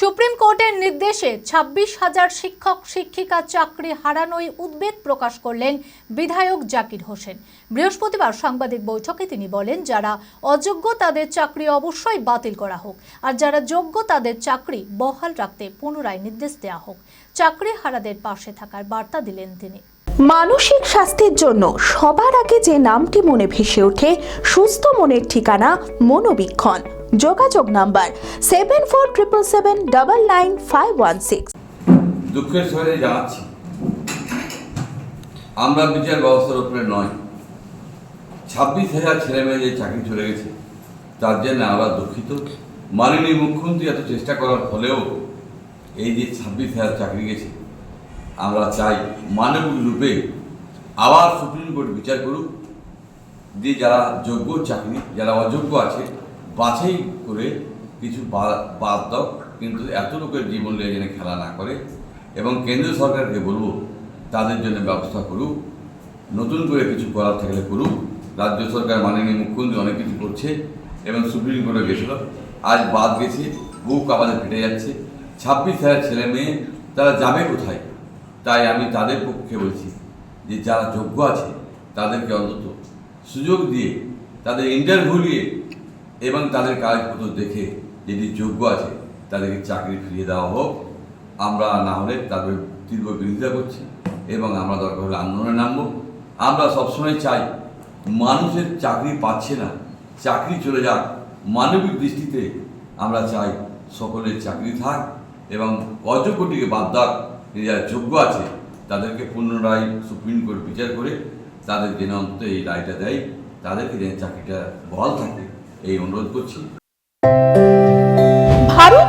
Supreme কোর্টের নির্দেশে ছাব্বিশ হাজার শিক্ষক, শিক্ষিকা চাকরি হারানোয় উদ্বেগ প্রকাশ করলেন বিধায়ক জাকির হোসেন। বৃহস্পতিবার সাংবাদিক বৈঠকে তিনি বলেন, যারা অযোগ্য তাদের চাকরি অবশ্যই বাতিল করা হোক, আর যারা যোগ্য তাদের চাকরি বহাল রাখতে পুনরায় নির্দেশ দেওয়া হোক। চাকরি হারাদের পাশে থাকার বার্তা দিলেন তিনি। মানসিক স্বাস্থ্যের জন্য সবার আগে যে নামটি মনে ভেসে ওঠে, সুস্থ মনের ঠিকানা মনোবীক্ষণ। যোগাযোগ number seven four triple seven double nine five one six. দুঃখের সঙ্গে জানাচ্ছি। আমরা বিচার ব্যবস্থার উপরে নয়। ছাব্বিশ হাজার ছেলে মেয়ে যে চাকরি চলে গেছে। তার জন্য আমরা দুঃখিত। মাননীয় মুখ্যমন্ত্রী এত চেষ্টা করার ফলেও এই যে ছাব্বিশ হাজার চাকরি গেছে, আমরা চাই মানবিক রূপে আবার সুপ্রিম কোর্ট বিচার করুক। যে যারা যোগ্য চাকরি, যারা অযোগ্য আছে বাছাই করে কিছু বাদ দাও কিন্তু এত লোকের জীবন নিয়ে যেন খেলা না করে এবং কেন্দ্রীয় সরকারকে বলব, তাদের জন্য ব্যবস্থা করুক, নতুন করে কিছু করার থাকলে করুক। রাজ্য সরকার মাননীয় মুখ্যমন্ত্রী অনেক কিছু করছে এবং সুপ্রিম কোর্টে গেছিল। আজ বাদ গেছে, বুক আমাদের ফেটে যাচ্ছে। ছাব্বিশ হাজার ছেলে মেয়ে, তারা যাবে কোথায়? তাই আমি তাদের পক্ষে বলছি যে যারা যোগ্য আছে, তাদেরকে অন্তত সুযোগ দিয়ে, তাদের ইন্টারভিউ নিয়ে এবং তাদের কাগজপত্র দেখে যদি যোগ্য আছে, তাদেরকে চাকরি ফিরিয়ে দেওয়া হোক। আমরা না হলে তাদের তীব্র বিরোধিতা করছি এবং আমরা দরকার হলে আন্দোলনে নামবো। আমরা সবসময় চাই মানুষের চাকরি পাচ্ছে না, চাকরি চলে যাক। মানবিক দৃষ্টিতে আমরা চাই সকলের চাকরি থাক এবং অযোগ্যটিকে বাদ দাক যারা যোগ্য আছে, তাদেরকে পুনরায় সুপ্রিম কোর্ট বিচার করে তাদের যেন অন্তত এই রায়টা দেয়, তাদেরকে যেন চাকরিটা বহাল থাকে। এই অনুরোধ করছি। ভারত